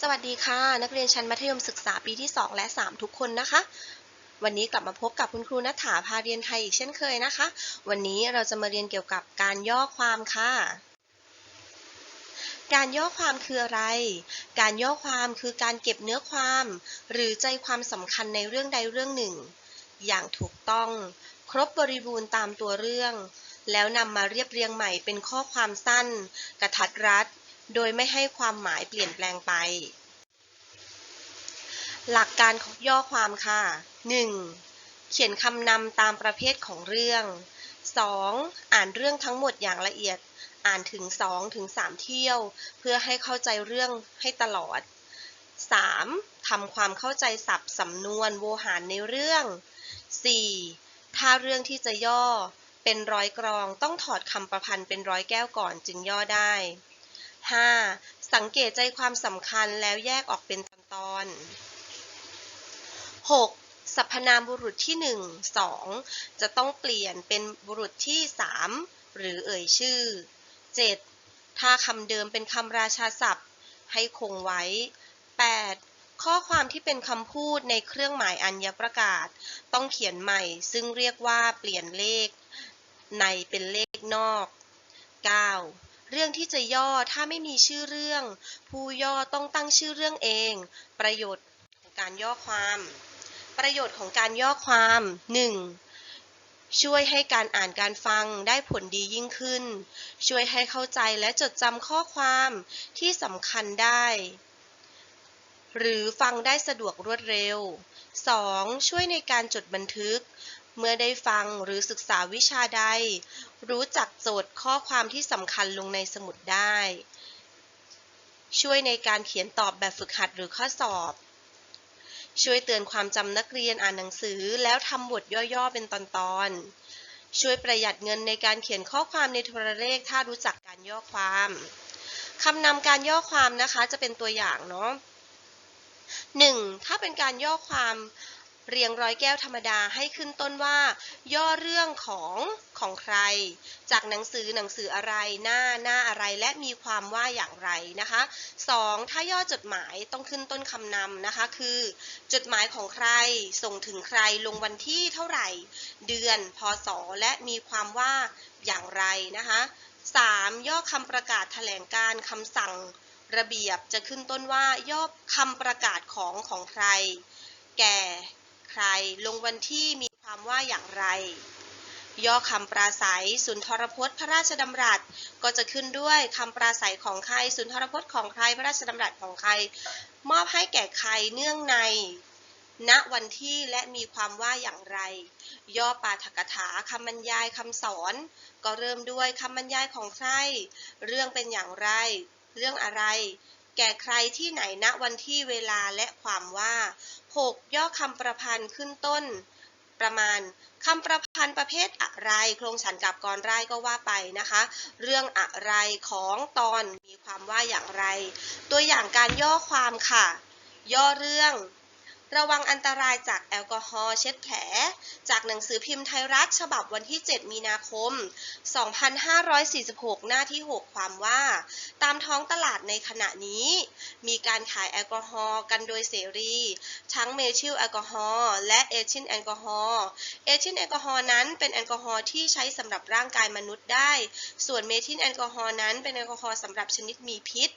สวัสดีค่ะ นักเรียนชั้นมัธยมศึกษาปีที่ 2 และ 3 ทุกคนนะคะ วันนี้กลับมาพบกับคุณครูนัฐาพาเรียนไทยอีกเช่นเคยนะคะ วันนี้เราจะมาเรียนเกี่ยวกับการย่อความค่ะ การย่อความคืออะไร การย่อความคือการเก็บเนื้อความ หรือใจความสำคัญในเรื่องใดเรื่องหนึ่ง อย่างถูกต้อง ครบบริบูรณ์ตามตัวเรื่อง แล้วนำมาเรียบเรียงใหม่เป็นข้อความสั้น กระทัดรัด โดยไม่ให้ความหมายเปลี่ยนแปลงไป หลักการย่อความค่ะ 1. เขียนคำนำตามประเภทของเรื่อง 2. อ่านเรื่องทั้งหมดอย่างละเอียด อ่านถึง 2 ถึง 3 เที่ยว เพื่อให้เข้าใจเรื่องให้ตลอด 3. ทำความเข้าใจศัพท์สำนวนโวหารในเรื่อง 4. ถ้าเรื่องที่จะย่อ เป็นร้อยกรองต้องถอดคำประพันธ์เป็นร้อยแก้วก่อนจึงย่อได้ 5. สังเกตใจความสำคัญแล้วแยกออกเป็นตอนๆ 6. สรรพนามบุรุษที่ 1 2 จะต้องเปลี่ยนเป็นบุรุษที่ 3 หรือเอ่ยชื่อ 7. ถ้าคำเดิมเป็นคำราชาศัพท์ ให้คงไว้ 8. ข้อความที่เป็นคำพูดในเครื่องหมายอัญญประกาศ ต้องเขียนใหม่ซึ่งเรียกว่าเปลี่ยนเลข ในเป็นเลขนอก 9. เรื่องที่จะย่อถ้าไม่มีชื่อเรื่อง ผู้ย่อต้องตั้งชื่อเรื่องเอง ประโยชน์ของการย่อความ ประโยชน์ของการย่อความ 1. ช่วยให้การอ่านการฟังได้ผลดียิ่งขึ้น ช่วยให้เข้าใจและจดจำข้อความที่สำคัญได้ หรือฟังได้สะดวกรวดเร็ว 2. ช่วยในการจดบันทึก เมื่อได้ฟังหรือศึกษาวิชาใด รู้จักโจทย์ข้อความที่สำคัญลงในสมุดได้ ช่วยในการเขียนตอบแบบฝึกหัดหรือข้อสอบ ช่วยเตือนความจำนักเรียนอ่านหนังสือแล้วทำบทย่อๆเป็นตอนๆ ช่วยประหยัดเงินในการเขียนข้อความในโทรเลขถ้ารู้จักการย่อความคำนำการย่อความนะคะจะเป็นตัวอย่างเนาะ 1. ถ้าเป็นการย่อความ เรียงร้อยแก้วธรรมดาให้ขึ้นต้นว่า ย่อเรื่องของของใคร จากหนังสือหนังสืออะไรหน้าหน้าอะไรและมีความว่าอย่างไรนะคะ 2. ถ้าย่อจดหมายต้องขึ้นต้นคำนำนะคะ คือ จดหมายของใครส่งถึงใครลงวันที่เท่าไหร่ เดือนพศและมีความว่าอย่างไรนะคะ 3. ย่อคำประกาศแถลงการคำสั่งระเบียบจะขึ้นต้นว่าย่อคำประกาศของของใคร แก่ ใคร ลงวันที่มีความว่าอย่างไร ย่อคำปราศัยสุนทรพจน์ พระราชดำรัสก็จะขึ้นด้วยคำปราศัยของใครสุนทรพจน์ของใคร พระราชดำรัสของใคร มอบให้แก่ใครเนื่องใน ณวันที่และมีความว่าอย่างไร ย่อปาฐกถาคำบรรยายคำสอน ก็เริ่มด้วยคำบรรยายของใคร เรื่องเป็นอย่างไร เรื่องอะไรแก่ใครที่ไหนณวันที่เวลาและความว่า 6. ย่อคำประพันธ์ขึ้นต้น ประมาณคำประพันธ์ประเภทอะไร โครงฉันกับกรไร่ก็ว่าไปนะคะ เรื่องอะไรของตอนมีความว่าอย่างไร ตัวอย่างการย่อความค่ะ ย่อเรื่อง ระวังอันตรายจากแอลกอฮอล์เช็ดแผล จากหนังสือพิมพ์ไทยรัฐฉบับวันที่ 7 มีนาคม 2546 หน้าที่ 6 ความว่า ตามท้องตลาดในขณะนี้ มีการขายแอลกอฮอล์กันโดยเสรี ทั้งเมทิลแอลกอฮอล์และเอทิลแอลกอฮอล์เอทิลแอลกอฮอล์นั้นเป็นแอลกอฮอล์ที่ใช้สำหรับร่างกายมนุษย์ได้ ส่วนเมทิลแอลกอฮอล์นั้นเป็นแอลกอฮอล์สำหรับชนิดมีพิษ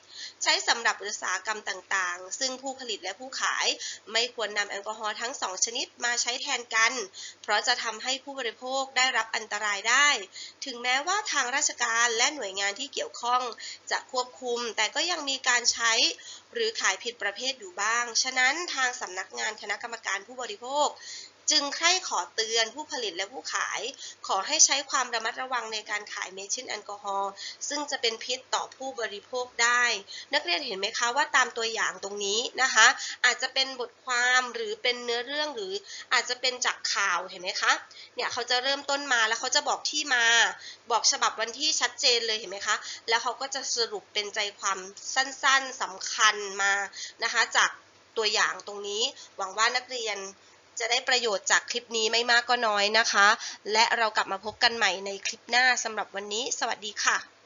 ใช้สำหรับอุตสาหกรรมต่างๆ ซึ่งผู้ผลิตและผู้ขายไม่ควรนำแอลกอฮอล์ทั้งสองชนิดมาใช้แทนกัน เพราะจะทำให้ผู้บริโภคได้รับอันตรายได้ ถึงแม้ว่าทางราชการและหน่วยงานที่เกี่ยวข้องจะควบคุม แต่ก็ยังมีการใช้หรือขายผิดประเภทอยู่บ้าง ฉะนั้นทางสำนักงานคณะกรรมการผู้บริโภค จึงใคร่ขอเตือนผู้ผลิตและผู้ขาย ขอให้ใช้ความระมัดระวังในการขายเมทิลแอลกอฮอล์ซึ่งจะเป็นพิษต่อผู้บริโภคได้ นักเรียนเห็นไหมคะว่าตามตัวอย่างตรงนี้นะคะ อาจจะเป็นบทความหรือเป็นเนื้อเรื่องหรืออาจจะเป็นจากข่าวเห็นไหมคะเนี่ยเขาจะเริ่มต้นมาแล้วเขาจะบอกที่มา บอกฉบับวันที่ชัดเจนเลยเห็นไหมคะ แล้วเขาก็จะสรุปเป็นใจความสั้นๆสำคัญมานะคะจากตัวอย่างตรงนี้หวังว่านักเรียน จะได้ประโยชน์จากคลิปนี้ไม่มากก็น้อยนะคะ และเรากลับมาพบกันใหม่ในคลิปหน้าสำหรับวันนี้ สวัสดีค่ะ